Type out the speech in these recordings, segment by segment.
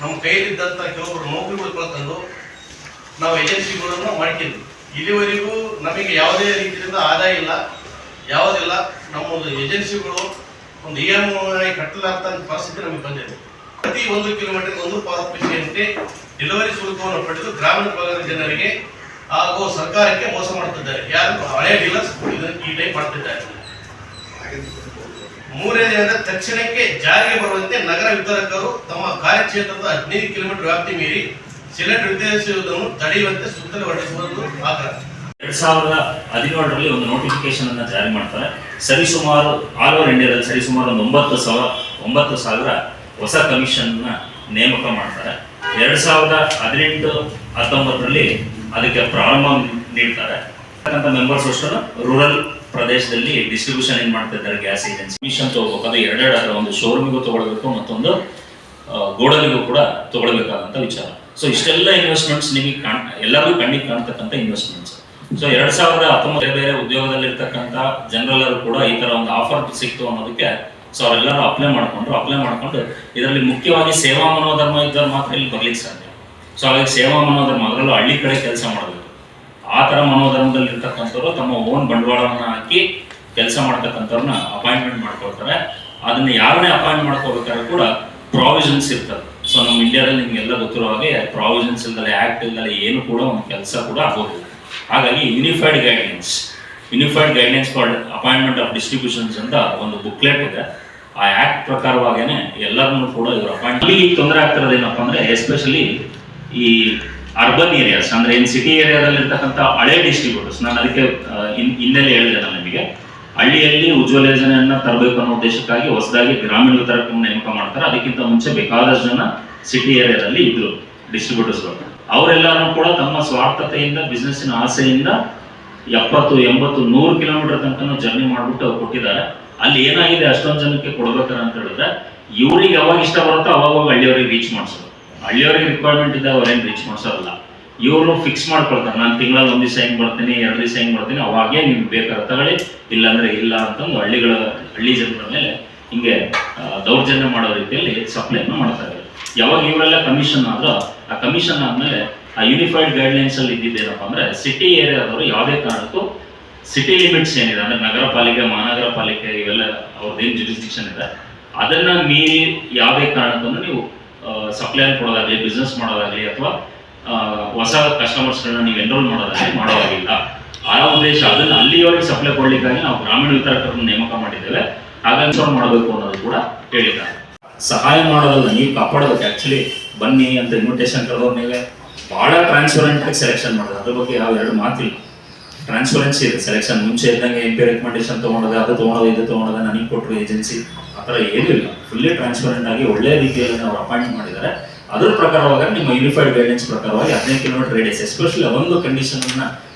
ನಮ್ಮ ಕೈಲಿದ್ದಂಥ ಕೆಲವೊಬ್ಬರು ನೌಕರಿಗಳು ಕಳ್ಕೊಂಡು ನಾವು ಏಜೆನ್ಸಿಗಳನ್ನು ಮಾಡ್ತೀವಿ ಇಲ್ಲಿವರೆಗೂ ನಮಗೆ ಯಾವುದೇ ರೀತಿಯಿಂದ ಆದಾಯ ಇಲ್ಲ. ಯಾವುದಿಲ್ಲ ನಮ್ಮದು ಏಜೆನ್ಸಿಗಳು ಒಂದು ಇ ಎಂ ಐ ಕಟ್ಟಲಾರ್ದ ಪರಿಸ್ಥಿತಿ ನಮಗೆ ಬಂದಿದೆ. ಪ್ರತಿ ಒಂದು ಕಿಲೋಮೀಟರ್ ಒಂದು ಪಾವತಿ ಡೆಲಿವರಿ ಶುಲ್ಕವನ್ನು ಪಡೆದು ಗ್ರಾಮೀಣ ಭಾಗದ ಜನರಿಗೆ ಹಾಗೂ ಸರ್ಕಾರಕ್ಕೆ ಮೋಸ ಮಾಡುತ್ತಿದ್ದಾರೆ. ಯಾರು ಹಳೆಯ ಡೀಲರ್ಸ್ ಈ ಟೈಪ್ ಮಾಡ್ತಿದ್ದಾರೆ. ಮೂರನೇ ಅಂದ್ರೆ ತಕ್ಷಣಕ್ಕೆ ಜಾರಿಗೆ ಬರುವಂತೆ ನಗರ ವಿತರಕರು ತಮ್ಮ ಕಾರ್ಯಕ್ಷೇತ್ರದ ಹದಿನೈದು ಕಿಲೋಮೀಟರ್ ವ್ಯಾಪ್ತಿ ಮೀರಿ ಸಿಲಿಂಡರ್ ವಿತರಿಸುವುದನ್ನು ತಡೆಯುವಂತೆ ಸುತ್ತಲೂ ಹೊರಡಿಸುವುದು ಆಗ್ರಹ. ಎರಡ್ ಸಾವಿರದ ಹದಿನೇಳರಲ್ಲಿ ಒಂದು ನೋಟಿಫಿಕೇಶನ್ ಅನ್ನ ಜಾರಿ ಮಾಡ್ತಾರೆ. ಸರಿಸುಮಾರು ಆಲ್ ಓವರ್ ಇಂಡಿಯಾದಲ್ಲಿ ಸರಿಸುಮಾರು ಒಂದು ಒಂಬತ್ತು ಸಾವಿರ ಒಂಬತ್ತು ಸಾವಿರ ಹೊಸ ಕಮಿಷನ್ನ ನೇಮಕ ಮಾಡ್ತಾರೆ. ಎರಡ್ ಸಾವಿರದ ಹದಿನೆಂಟು ಹತ್ತೊಂಬತ್ತರಲ್ಲಿ ಅದಕ್ಕೆ ಪ್ರಾರಂಭ ನೀಡ್ತಾರೆ. ಮೆಂಬರ್ಸ್ ಅಷ್ಟನ್ನು ರೂರಲ್ ಪ್ರದೇಶದಲ್ಲಿ ಡಿಸ್ಟ್ರಿಬ್ಯೂಷನ್ ಏನ್ ಮಾಡ್ತಾ ಇದ್ದಾರೆ? ಗ್ಯಾಸ್ ಏಜೆನ್ಸಿ ಮಿಷನ್ ತಗೋಬೇಕಾದ್ರೆ ಎರಡೆರಡು ಅದರ ಒಂದು ಶೋರೂಮಿಗೂ ತಗೊಳ್ಬೇಕು ಮತ್ತೊಂದು ಗೋಡನಿಗೂ ಕೂಡ ತಗೊಳ್ಬೇಕಾದಂತ ವಿಚಾರ. ಸೊ ಇಷ್ಟೆಲ್ಲ ಇನ್ವೆಸ್ಟ್ಮೆಂಟ್ಸ್ ನಿಮಗೆ ಕಾಣ್, ಎಲ್ಲರಿಗೂ ಕಣ್ಣಿಗೆ ಕಾಣ್ತಕ್ಕಂಥ ಇನ್ವೆಸ್ಟ್ಮೆಂಟ್ಸ್ ಸೊ ಎರಡ್ ಸಾವಿರದ ಹತ್ತೊಂಬತ್ತು ಬೇರೆ ಬೇರೆ ಉದ್ಯೋಗದಲ್ಲಿರ್ತಕ್ಕಂಥ ಜನರೆಲ್ಲರೂ ಕೂಡ ಈ ತರ ಒಂದು ಆಫರ್ ಸಿಕ್ತು ಅನ್ನೋದಕ್ಕೆ ಸೊ, ಅವರೆಲ್ಲರೂ ಅಪ್ಲೈ ಮಾಡ್ಕೊಂಡ್ರು. ಅಪ್ಲೈ ಮಾಡ್ಕೊಂಡು ಇದರಲ್ಲಿ ಮುಖ್ಯವಾಗಿ ಸೇವಾ ಮನೋಧರ್ಮ ಇದ್ದವ್ರು ಮಾತ್ರ ಇಲ್ಲಿ ಬರ್ಲಿಕ್ಕೆ ಸಾಧ್ಯ. ಸೊ ಹಾಗಾಗಿ ಸೇವಾ ಮನೋಧರ್ಮ, ಅದರಲ್ಲೂ ಹಳ್ಳಿ ಕಡೆ ಕೆಲಸ ಮಾಡಬೇಕು. ಆ ಥರ ಮನೋಧರ್ಮದಲ್ಲಿ ಇರ್ತಕ್ಕಂಥವ್ರು ತಮ್ಮ ಓನ್ ಬಂಡವಾಳವನ್ನು ಹಾಕಿ ಕೆಲಸ ಮಾಡ್ತಕ್ಕಂಥವ್ರನ್ನ ಅಪಾಯಿಂಟ್ಮೆಂಟ್ ಮಾಡ್ಕೊಳ್ತಾರೆ. ಅದನ್ನ ಯಾರನ್ನೇ ಅಪಾಯಿಂಟ್ ಮಾಡ್ಕೋಬೇಕಾದ್ರೆ ಕೂಡ ಪ್ರಾವಿಷನ್ಸ್ ಇರ್ತದೆ. ಸೊ ನಮ್ಮ ಇಂಡಿಯಾದಲ್ಲಿ ನಿಮ್ಗೆಲ್ಲ ಗೊತ್ತಿರೋ ಹಾಗೆ ಪ್ರಾವಿಷನ್ಸ್ ಇಲ್ದಲೆ ಆಕ್ಟ್ ಇಲ್ದಲೆ ಏನು ಕೂಡ ಒಂದು ಕೆಲಸ ಕೂಡ ಆಗೋದಿಲ್ಲ. ಹಾಗಾಗಿ unified guidelines unified guidelines for appointment of distributions ಅಂತ ಒಂದು ಬುಕ್ಲೆಟ್ ಇದೆ. ಆ ಆಕ್ಟ್ ಪ್ರಕಾರವಾಗೇನೆ ಎಲ್ಲರನ್ನೂ ಕೂಡ ಇವರು ಅಪಾಯಿಂಟ್ ತೊಂದರೆ ಆಗ್ತಿರೋದೇನಪ್ಪ ಅಂದ್ರೆ ಎಸ್ಪೆಷಲಿ ಈ ಅರ್ಬನ್ ಏರಿಯಾಸ್, ಅಂದ್ರೆ ಇನ್ ಸಿಟಿ ಏರಿಯಾದಲ್ಲಿ ಇರ್ತಕ್ಕಂಥ ಹಳೆ ಡಿಸ್ಟ್ರಿಬ್ಯೂಟರ್ಸ್ ನಾನು ಅದಕ್ಕೆ ಹಿನ್ನೆಲೆ ಹೇಳಿದೆ ನಾನು ನಿಮಗೆ ಹಳ್ಳಿಯಲ್ಲಿ ಉಜ್ವಲ ಯೋಜನೆಯನ್ನ ತರಬೇಕು ಅನ್ನೋ ಉದ್ದೇಶಕ್ಕಾಗಿ ಹೊಸದಾಗಿ ಗ್ರಾಮೀಣ ವಿತರಕರನ್ನ ನೇಮಕ ಮಾಡ್ತಾರೆ. ಅದಕ್ಕಿಂತ ಮುಂಚೆ ಬೇಕಾದಷ್ಟು ಜನ ಸಿಟಿ ಏರಿಯಾದಲ್ಲಿ ಇದ್ರು ಡಿಸ್ಟ್ರಿಬ್ಯೂಟರ್ಸ್ಗಳು ಅವರೆಲ್ಲರೂ ಕೂಡ ತಮ್ಮ ಸ್ವಾರ್ಥತೆಯಿಂದ ಬಿಸ್ನೆಸ್ಸಿನ ಆಸೆಯಿಂದ ಎಪ್ಪತ್ತು, ಎಂಬತ್ತು, ನೂರು ಕಿಲೋಮೀಟರ್ ತನಕ ಜರ್ನಿ ಮಾಡ್ಬಿಟ್ಟು ಅವ್ರು ಕೊಟ್ಟಿದ್ದಾರೆ. ಅಲ್ಲಿ ಏನಾಗಿದೆ ಅಷ್ಟೊಂದು ಜನಕ್ಕೆ ಕೊಡ್ಬೇಕಾರೆ ಅಂತ ಹೇಳಿದ್ರೆ, ಇವರಿಗೆ ಯಾವಾಗ ಇಷ್ಟ ಬರುತ್ತೋ ಅವಾಗ ಹಳ್ಳಿಯವ್ರಿಗೆ ರೀಚ್ ಮಾಡಿಸೋದು. ಹಳ್ಳಿಯವ್ರಿಗೆ ರಿಕ್ವೈರ್ಮೆಂಟ್ ಇದೆ ಅವ್ರೇನು ರೀಚ್ ಮಾಡಿಸೋಲ್ಲ ಇವರು ಫಿಕ್ಸ್ ಮಾಡ್ಕೊಳ್ತಾರೆ. ನಾನು ತಿಂಗಳಲ್ಲಿ ಒಂದು ದಿವಸ ಹೆಂಗ್ ಮಾಡ್ತೀನಿ, ಎರಡು ದಿವಸ ಹೆಂಗ್ ಮಾಡ್ತೀನಿ, ಅವಾಗೇ ನಿಮ್ಗೆ ಬೇಕಾದ್ರೆ ತಗೊಳ್ಳಿ. ಇಲ್ಲಾಂದರೆ ಇಲ್ಲ ಅಂತಂದು ಹಳ್ಳಿಗಳ, ಹಳ್ಳಿ ಜನರ ಮೇಲೆ ಹಿಂಗೆ ದೌರ್ಜನ್ಯ ಮಾಡೋ ರೀತಿಯಲ್ಲಿ ಸಪ್ಲೈನ ಮಾಡ್ತಾರೆ ಯಾವಾಗ ಇವರೆಲ್ಲ ಕಮಿಷನ್ ಆದ್ರೂ, ಆ ಕಮಿಷನ್ ಆದಮೇಲೆ ಆ ಯೂನಿಫೈಡ್ ಗೈಡ್ಲೈನ್ಸಲ್ಲಿ ಇದ್ದಿದ್ದೇನಪ್ಪ ಅಂದರೆ ಸಿಟಿ ಏರಿಯಾದವರು ಯಾವುದೇ ಕಾರಣಕ್ಕೂ ಸಿಟಿ ಲಿಮಿಟ್ಸ್ ಏನಿದೆ, ಅಂದರೆ ನಗರ ಪಾಲಿಕೆ, ಮಹಾನಗರ ಪಾಲಿಕೆ, ಇವೆಲ್ಲ ಅವ್ರದ್ದು ಏನು ಜುರಿಸ್ಟಿಕ್ಷನ್ ಇದೆ, ಅದನ್ನು ಮೀರಿ ಯಾವುದೇ ಕಾರಣಕ್ಕೂ ನೀವು ಸಪ್ಲೈ ಕೊಡೋದಾಗಲಿ ಬಿಸ್ನೆಸ್ ಮಾಡೋದಾಗ್ಲಿ ಅಥವಾ ಹೊಸ ಕಸ್ಟಮರ್ಸ್ಗಳನ್ನ ನೀವು ಎನ್ರೋಲ್ ಮಾಡೋದಾಗ್ಲಿ ಮಾಡೋದಾಗಿಲ್ಲ ಆ ಉದ್ದೇಶ, ಅದನ್ನ ಅಲ್ಲಿಯವರೆಗೆ ಸಪ್ಲೈ ಕೊಡಲಿಕ್ಕಾಗಿ ನಾವು ಗ್ರಾಮೀಣ ವಿತರಕರನ್ನು ನೇಮಕ ಮಾಡಿದ್ದೇವೆ. ಹಾಗಾಗಿ ಮಾಡಬೇಕು ಅನ್ನೋದು ಕೂಡ ಹೇಳಿದ್ದಾರೆ. ಸಹಾಯ ಮಾಡೋದಲ್ಲ ನೀವು ಕಾಪಾಡೋದಕ್ಕೆ ಆಕ್ಚುಲಿ ಬನ್ನಿ ಅಂತ ಇನ್ವಿಟೇಷನ್ ಕರೆದವ್ರ ಬಹಳ ಟ್ರಾನ್ಸ್ಪರೆಂಟ್ ಆಗಿ ಸೆಲೆಕ್ಷನ್ ಮಾಡೋದು ಅದ್ರ ಬಗ್ಗೆ ಯಾವ ಎರಡು ಮಾತಿಲ್ಲ. ಟ್ರಾನ್ಸ್ಪರೆನ್ಸಿ ಇದೆ. ಸೆಲೆಕ್ಷನ್ ಮುಂಚೆ ಇದ್ದಂಗೆ ಎಂ ಪಿ ರೆಕಮೆಂಡೇಶನ್ ತೊಗೊಳೋದು ಅದು ತೊಗೊಳೋದು ಇದು ತೊಗೊಳೋದು ನನಗೆ ಕೊಟ್ಟರು ಏಜೆನ್ಸಿ ಆ ಥರ ಏನೂ ಇಲ್ಲ. ಫುಲ್ಲಿ ಟ್ರಾನ್ಸ್ಪರೆಂಟ್ ಆಗಿ ಒಳ್ಳೆ ರೀತಿಯಲ್ಲಿ ನಾವು ಅಪಾಯಿಂಟ್ ಮಾಡಿದ್ದಾರೆ. ಅದ್ರ ಪ್ರಕಾರವಾಗ ನಿಮ್ಮ ಯೂನಿಫೈಡ್ ಗೈಡೆನ್ಸ್ ಪ್ರಕಾರವಾಗಿ ಹದಿನೈದು ಕಿಲೋಮೀಟರ್ ರೇಡಿಯಸ್ ಎಸ್ಪೆಷಲಿ ಒಂದು ಕಂಡೀಷನ್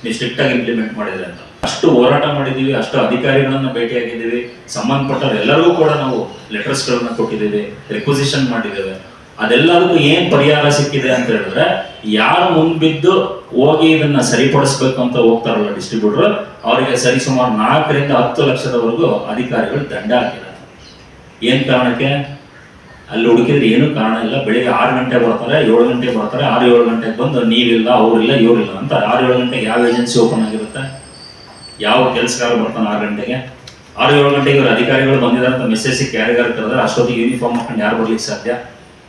ನೀವು ಸ್ಟ್ರಿಕ್ಟ್ ಆಗಿ ಇಂಪ್ಲಿಮೆಂಟ್ ಮಾಡಿದ್ರೆ ಅಂತ. ಅಷ್ಟು ಹೋರಾಟ ಮಾಡಿದ್ದೀವಿ, ಅಷ್ಟು ಅಧಿಕಾರಿಗಳನ್ನ ಭೇಟಿಯಾಗಿದ್ದೀವಿ. ಸಂಬಂಧಪಟ್ಟವ್ರು ಎಲ್ಲರಿಗೂ ಕೂಡ ನಾವು ಲೆಟರ್ಸ್ ಕೊಟ್ಟಿದ್ದೀವಿ ಕೊಟ್ಟಿದ್ದೇವೆ ರಿಕ್ವಸಿಷನ್ ಮಾಡಿದ್ದೇವೆ. ಅದೆಲ್ಲದಕ್ಕೂ ಏನ್ ಪರಿಹಾರ ಸಿಕ್ಕಿದೆ ಅಂತ ಹೇಳಿದ್ರೆ, ಯಾರು ಮುಂದ್ಬಿದ್ದು ಹೋಗಿ ಇದನ್ನ ಸರಿಪಡಿಸ್ಬೇಕು ಅಂತ ಹೋಗ್ತಾರಲ್ಲ ಡಿಸ್ಟ್ರಿಬ್ಯೂಟರ್ ಅವರಿಗೆ ಸರಿಸುಮಾರು ನಾಲ್ಕರಿಂದ ಹತ್ತು ಲಕ್ಷದವರೆಗೂ ಅಧಿಕಾರಿಗಳು ದಂಡ ಹಾಕಿದ್ದಾರೆ. ಏನ್ ಕಾರಣಕ್ಕೆ? ಅಲ್ಲಿ ಹುಡುಕಿದ್ರೆ ಏನೂ ಕಾರಣ ಇಲ್ಲ. ಬೆಳಿಗ್ಗೆ ಆರು ಗಂಟೆ ಬರ್ತಾರೆ, ಏಳು ಗಂಟೆ ಬರ್ತಾರೆ, ಆರು ಏಳು ಗಂಟೆಗೆ ಬಂದು ನೀವಿಲ್ಲ, ಅವರಿಲ್ಲ, ಇವರಿಲ್ಲ ಅಂತ ಆರು ಏಳು ಗಂಟೆಗೆ ಯಾವ ಏಜೆನ್ಸಿ ಓಪನ್ ಆಗಿರುತ್ತೆ? ಯಾವ ಕೆಲಸಗಾರ ಬರ್ತಾನೆ ಆರು ಗಂಟೆಗೆ? ಆರು ಏಳು ಗಂಟೆಗೆ ಇವರು ಅಧಿಕಾರಿಗಳು ಬಂದಿದ್ದಾರೆ ಅಂತ ಮೆಸೇಜ್ ಕ್ಯಾರಿಗಾರ ಯಾರಿಗಾರು ಕರೆದ್ರೆ ಅಷ್ಟೊತ್ತಿಗೆ ಯೂನಿಫಾರ್ಮ್ ಹಾಕೊಂಡು ಯಾರು ಬರ್ಲಿಕ್ಕೆ ಸಾಧ್ಯ?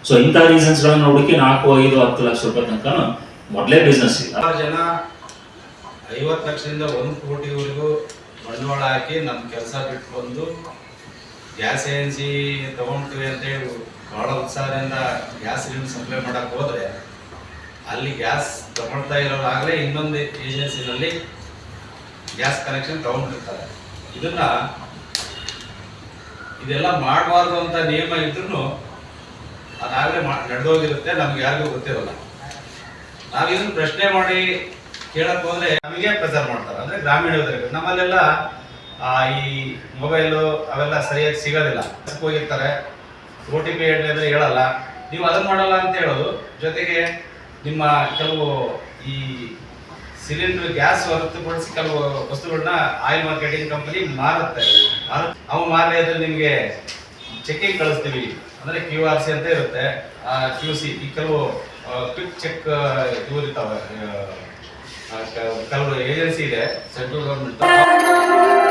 ಸೊ ಇಂಥ ರೀಸನ್ಸ್ಗಳನ್ನು ಹುಡುಕಿ ನಾಲ್ಕು, ಐದು, ಹತ್ತು ಲಕ್ಷ ರೂಪಾಯಿ ತನಕ ಮೊದಲೇ ಬಿಸ್ನೆಸ್ ಇಲ್ಲ. ಜನ ಐವತ್ತು ಲಕ್ಷದಿಂದ ಒಂದು ಕೋಟಿವರೆಗೂ ಬಂಡವಾಳ ಹಾಕಿ ನಮ್ಮ ಕೆಲಸ ಬಿಟ್ಕೊಂಡು ಗ್ಯಾಸ್ ಏಜೆನ್ಸಿ ತಗೊಂಡ್ತೀವಿ ಅಂತೇಳಿ ಭಾಳ ಉತ್ಸಾಹದಿಂದ ಗ್ಯಾಸ್ ಸಿಲಿಂಡರ್ ಸಪ್ಲೈ ಮಾಡೋಕ್ಕೆ ಹೋದ್ರೆ ಅಲ್ಲಿ ಗ್ಯಾಸ್ ತಗೊಳ್ತಾ ಇರೋರಾಗಲೇ ಇನ್ನೊಂದು ಏಜೆನ್ಸಿನಲ್ಲಿ ಗ್ಯಾಸ್ ಕನೆಕ್ಷನ್ ತಗೊಂಡಿರ್ತಾರೆ. ಇದನ್ನ ಇದೆಲ್ಲ ಮಾಡಬಾರ್ದು ಅಂತ ನಿಯಮ ಇದ್ರೂ ಅದಾಗಲೇ ನಡೆದೋಗಿರುತ್ತೆ, ನಮ್ಗೆ ಯಾರಿಗೂ ಗೊತ್ತಿರಲ್ಲ. ನಾವಿದನ್ನು ಪ್ರಶ್ನೆ ಮಾಡಿ ಕೇಳಕ್ ಹೋದ್ರೆ ನಮಗೆ ಪ್ರೆಸರ್ ಮಾಡ್ತಾರೆ. ಅಂದ್ರೆ ಗ್ರಾಮೀಣ ನಮ್ಮಲ್ಲೆಲ್ಲ ಈ ಮೊಬೈಲು ಅವೆಲ್ಲ ಸರಿಯಾಗಿ ಸಿಗೋದಿಲ್ಲ. ಹೋಗಿರ್ತಾರೆ. ಓ ಟಿ ಪಿ ಹೇಳಿದ್ರೆ ಹೇಳಲ್ಲ. ನೀವು ಅದನ್ನು ಮಾಡಲ್ಲ ಅಂತ ಹೇಳೋದು. ಜೊತೆಗೆ ನಿಮ್ಮ ಕೆಲವು ಈ ಸಿಲಿಂಡರ್ ಗ್ಯಾಸ್ ಹೊರತುಪಡಿಸಿ ಕೆಲವು ವಸ್ತುಗಳನ್ನ ಆಯಿಲ್ ಮಾರ್ಕೆಟಿಂಗ್ ಕಂಪನಿ ಮಾರುತ್ತೆ. ಮಾರು- ಅವು ಮಾರದೇ ಇದ್ರೆ ನಿಮಗೆ ಚೆಕ್ಕಿಂಗ್ ಕಳಿಸ್ತೀವಿ. ಅಂದರೆ ಕ್ಯೂ ಆರ್ ಸಿ ಅಂತ ಇರುತ್ತೆ. ಕ್ಯೂ ಸಿ ಈ ಕೆಲವು ಕ್ವಿಕ್ ಚೆಕ್ ಇವು ಇರ್ತಾವೆ. ಆ, ಆ, ಕೆಲವು ಏಜೆನ್ಸಿ ಇದೆ. Central government